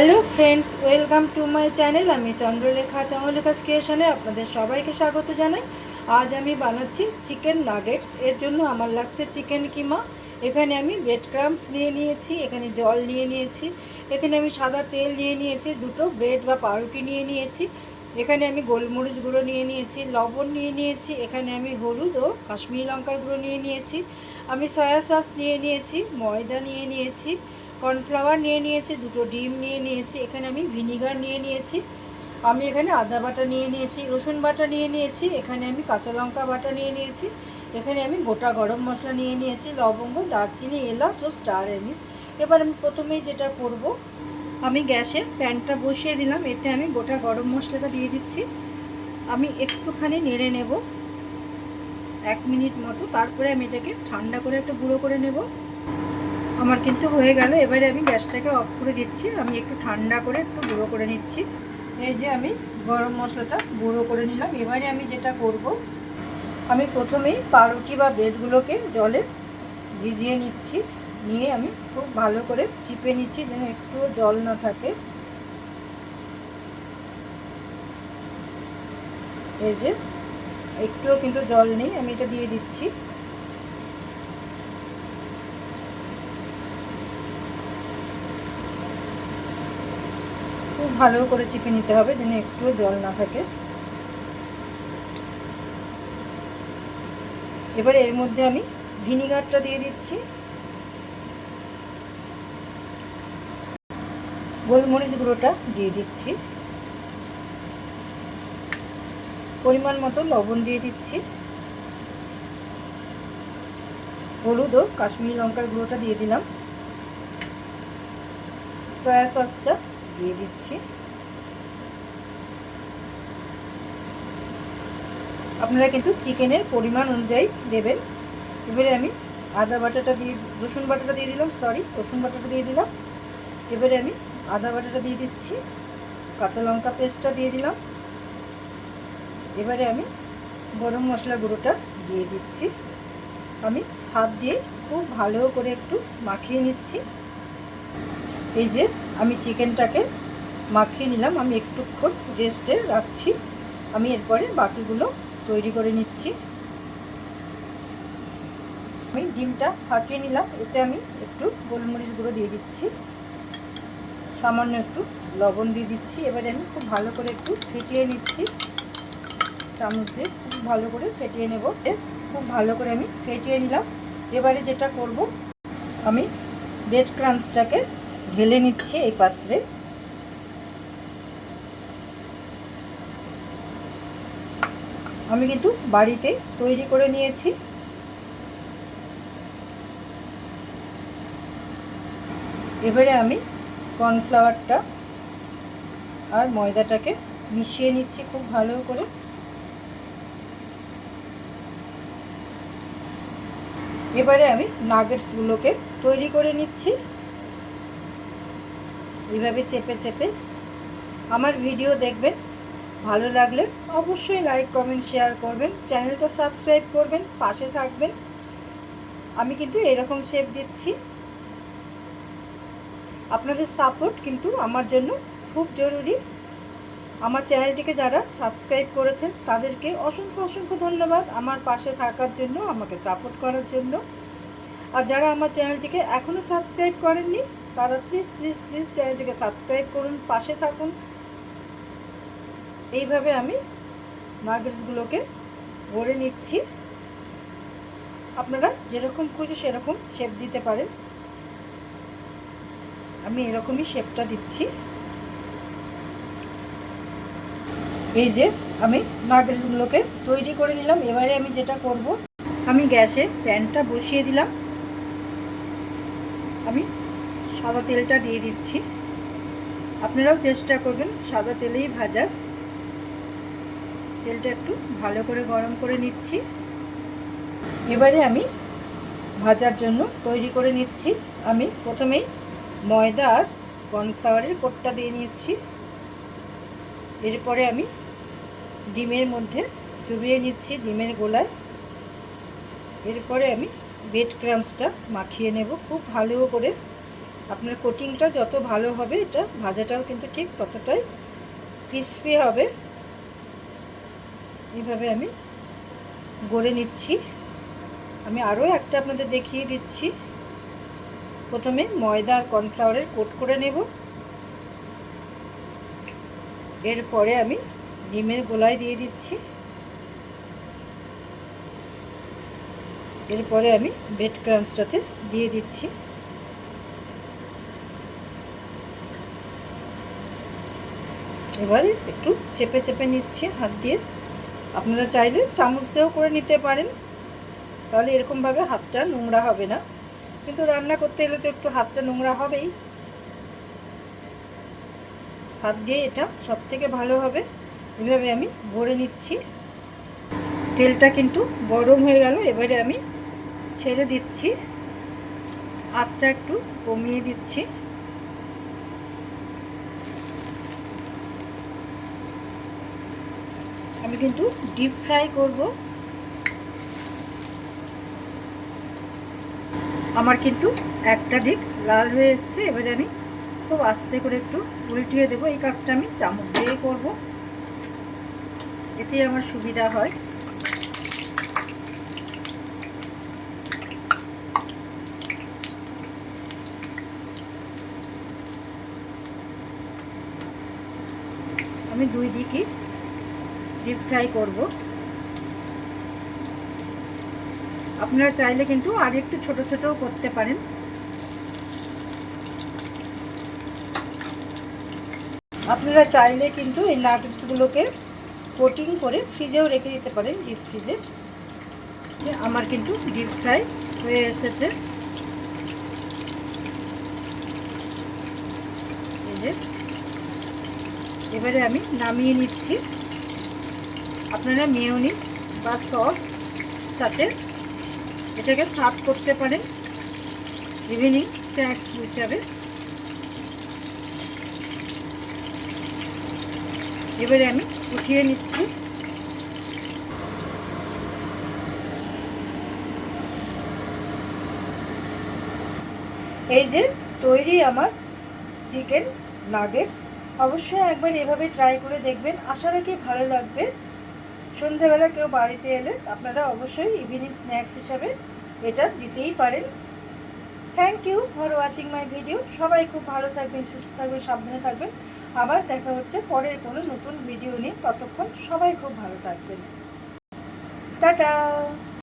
Hello friends welcome to my channel আমি চন্দ্রলেখা চন্দ্রলেখা ক্রিয়েশনে আপনাদের সবাইকে স্বাগত জানাই। আজ আমি বানাচ্ছি চিকেন নাগেটস এর জন্য আমার লাগছে চিকেন কিমা। এখানে আমি ব্রেড ক্রামস নিয়ে নিয়েছি, এখানে জল নিয়ে নিয়েছি, এখানে আমি সাদা তেল নিয়ে নিয়েছি, দুটো ব্রেড বা পাউরুটি নিয়ে নিয়েছি, এখানে আমি গোলমরিচ গুঁড়ো নিয়ে নিয়েছি, লবণ নিয়ে নিয়েছি, এখানে আমি হলুদ ও কাশ্মীরি লঙ্কার গুঁড়ো নিয়ে নিয়েছি, আমি সয়া সস নিয়ে নিয়েছি, ময়দা নিয়ে নিয়েছি কর্নফ্লাওয়ার নিয়ে নিয়েছি, দুটো ডিম নিয়ে নিয়েছি, এখানে আমি ভিনিগার নিয়ে নিয়েছি, আমি এখানে আদা বাটা নিয়ে নিয়েছি, রসুন বাটা নিয়ে নিয়েছি, এখানে আমি কাঁচা লঙ্কা বাটা নিয়ে নিয়েছি, এখানে আমি গোটা গরম মশলা নিয়ে নিয়েছি, লবঙ্গ, দারচিনি, এলাচ ও স্টার এনিস এবার আমি প্রথমেই যেটা করব, আমি গ্যাসে প্যানটা বসিয়ে দিলাম, এতে আমি গোটা গরম মশলাটা দিয়ে দিচ্ছি, আমি একটুখানি নেড়ে নেব, এক মিনিট মতো, তারপরে আমি এটাকে ঠান্ডা করে একটা গুঁড়ো করে নেব। আমার কিন্তু হয়ে গেল। এবারে আমি গ্যাসটাকে অফ করে দিচ্ছি। আমি একটু ঠান্ডা করে একটু গুঁড়ো করে নিচ্ছি। এই যে আমি গরম মশলাটা গুঁড়ো করে নিলাম। এবারে আমি যেটা করব, আমি প্রথমেই পাউরুটি বা ব্রেডগুলোকে জলে ভিজিয়ে নিচ্ছি। নিয়ে আমি খুব ভালো করে চিপে নিচ্ছি যেন একটু জল না থাকে। এই যে, একটুও কিন্তু জল নেই। আমি এটা দিয়ে দিচ্ছি। খুব ভালো করে চিপে নিতে হবে, যেন একটু জল না থাকে। এবারে এর মধ্যে আমি ভিনিগারটা দিয়ে দিচ্ছি। গোলমরিচ গুঁড়োটা দিয়ে দিচ্ছি। পরিমাণ মতো লবণ দিয়ে দিচ্ছি। হলুদ ও কাশ্মীরি লঙ্কার গুঁড়োটা দিয়ে দিলাম। সয়া সসটা দিয়ে দিচ্ছি। আপনারা কিন্তু চিকেনের পরিমাণ অনুযায়ী দেবেন। এবারে আমি আদা বাটাটা দিয়ে, রসুন বাটাটা দিয়ে দিলাম সরি রসুন বাটাটা দিয়ে দিলাম। এবারে আমি আদা বাটাটা দিয়ে দিচ্ছি, কাঁচা লঙ্কা পেস্টটা দিয়ে দিলাম। এবারে আমি গরম মশলা গুঁড়োটা দিয়ে দিচ্ছি। আমি হাত দিয়ে খুব ভালো করে একটু মাখিয়ে নিচ্ছি। এই যে আমি চিকেনটাকে মাখিয়ে নিলাম, আমি একটুক্ষণ রেস্টে রাখছি। আমি এরপরে বাকিগুলো তৈরি করে নিচ্ছি। আমি ডিমটা ফাটিয়ে নিলাম, এতে আমি একটু গোলমরিচ গুঁড়ো দিয়ে দিচ্ছি। সামান্য একটু লবণ দিয়ে দিচ্ছি। এবারে আমি খুব ভালো করে একটু ফেটিয়ে নিচ্ছি। চামচ দিয়ে খুব ভালো করে ফেটিয়ে নেব। খুব ভালো করে আমি ফেটিয়ে নিলাম। এবারে যেটা করব, আমি ব্রেড ক্রামসটাকে ঢেলে নিচ্ছি এই পাত্রে। আমি কিন্তু বাড়িতে তৈরি করে নিয়েছি। এবারে আমি কর্নফ্লাওয়ারটা আর ময়দাটাকে মিশিয়ে নিচ্ছি খুব ভালো করে। এবারে আমি নাগেটসগুলোকে তৈরি করে নিচ্ছি। এইভাবে চেপে চেপে আমার ভিডিও দেখবেন, ভালো লাগলে অবশ্যই লাইক কমেন্ট শেয়ার করবেন চ্যানেলটা সাবস্ক্রাইব করবেন, পাশে থাকবেন। আমি কিন্তু এরকম শেপ দিচ্ছি। আপনাদের সাপোর্ট কিন্তু আমার জন্য খুব জরুরি। আমার চ্যানেলটিকে যারা সাবস্ক্রাইব করেছেন, তাদেরকে অসংখ্য অসংখ্য ধন্যবাদ। আমার পাশে থাকার জন্য, আমাকে সাপোর্ট করার জন্য। আর যারা আমার চ্যানেলটিকে এখনও সাবস্ক্রাইব করেননি, তারা প্লিজ প্লিজ প্লিজ চ্যানেলটিকে সাবস্ক্রাইব করুন, পাশে থাকুন। এইভাবে আমি নাগেটসগুলোকে গড়ে নিচ্ছি। আপনারা যেরকম খুঁজে সেরকম শেপ দিতে পারেন। আমি এরকমই শেপটা দিচ্ছি। এই যে আমি নাগেটসগুলোকে তৈরি করে নিলাম। এবারে আমি যেটা করব, আমি গ্যাসে প্যানটা বসিয়ে দিলাম। আমি সাদা তেলটা দিয়ে দিচ্ছি। আপনারাও চেষ্টা করবেন সাদা তেলেই ভাজার। তেলটা একটু ভালো করে গরম করে নিচ্ছি। এবারে আমি ভাজার জন্য তৈরি করে নিচ্ছি। আমি প্রথমেই ময়দা আর কর্নফ্লাওয়ারের কোটটা দিয়ে নিচ্ছি। এরপরে আমি ডিমের মধ্যে চুবিয়ে নিচ্ছি ডিমের গোলায়। এরপরে আমি ব্রেড ক্রামসটা মাখিয়ে নেব। খুব ভালো করে। আপনার কোটিংটা যত ভালো হবে, এটা ভাজাটাও কিন্তু ঠিক ততটাই ক্রিসপি হবে। এইভাবে আমি গড়ে নিচ্ছি। আমি আরও একটা আপনাদের দেখিয়ে দিচ্ছি। প্রথমে ময়দা আর কর্নফ্লাওয়ারের কোট করে নেব। এরপরে আমি ডিমের গোলায় দিয়ে দিচ্ছি। এরপরে আমি বেড ক্রামসটাতে দিয়ে দিচ্ছি। এবারে একটু চেপে চেপে নিচ্ছি হাত দিয়ে। আপনারা চাইলে চামচ দিয়েও করে নিতে পারেন। তাহলে এরকমভাবে হাতটা নোংরা হবে না। কিন্তু রান্না করতে গেলে তো একটু হাতটা নোংরা হবেই। হাত দিয়ে এটা সব থেকে ভালো হবে। এভাবে আমি ভরে নিচ্ছি। তেলটা কিন্তু গরম হয়ে গেল। এবারে আমি ছেড়ে দিচ্ছি। আঁচটা একটু কমিয়ে দিচ্ছি। আমি কিন্তু ডিপ ফ্রাই করব। আমার কিন্তু একটা দিক লাল হয়ে এসছে, এবারে আমি খুব আস্তে করে একটু উল্টিয়ে দেবো। এই কাজটা আমি চামচ দিয়ে করব। এতেই আমার সুবিধা হয়। আমি দুই দিকে ডিপ ফ্রাই করব। আপনারা চাইলে কিন্তু আর একটু ছোট ছোটও করতে পারেন। আপনারা চাইলে কিন্তু এই নাটসগুলোকে কোটিং করে ফ্রিজেও রেখে দিতে পারেন ডিপ ফ্রিজে। আমার কিন্তু ডিপ ফ্রাই হয়ে এসেছে। এই যে এবারে আমি নামিয়ে নিচ্ছি। আপনারা মেয়নিজ বা সস সাথে এটাকে সার্ভ করতে পারেন। ইভিনিং স্ন্যাক্স হিসাবে। এবারে আমি উঠিয়ে নিচ্ছি। এই যে তৈরি আমার চিকেন নাগেটস। অবশ্যই একবার এভাবে ট্রাই করে দেখবেন। আশা রাখি ভালো লাগবে। সন্ধ্যেবেলা কেউ বাড়িতে এলে আপনারা অবশ্যই ইভিনিং স্ন্যাক্স হিসাবে এটা দিতেই পারেন। Thank you for watching my video সবাই খুব ভালো থাকবেন, সুস্থ থাকবেন, সাবধানে থাকবেন। আবার দেখা হচ্ছে পরের কোনো নতুন ভিডিও নিয়ে। ততক্ষণ সবাই খুব ভালো থাকবেন। টাটা!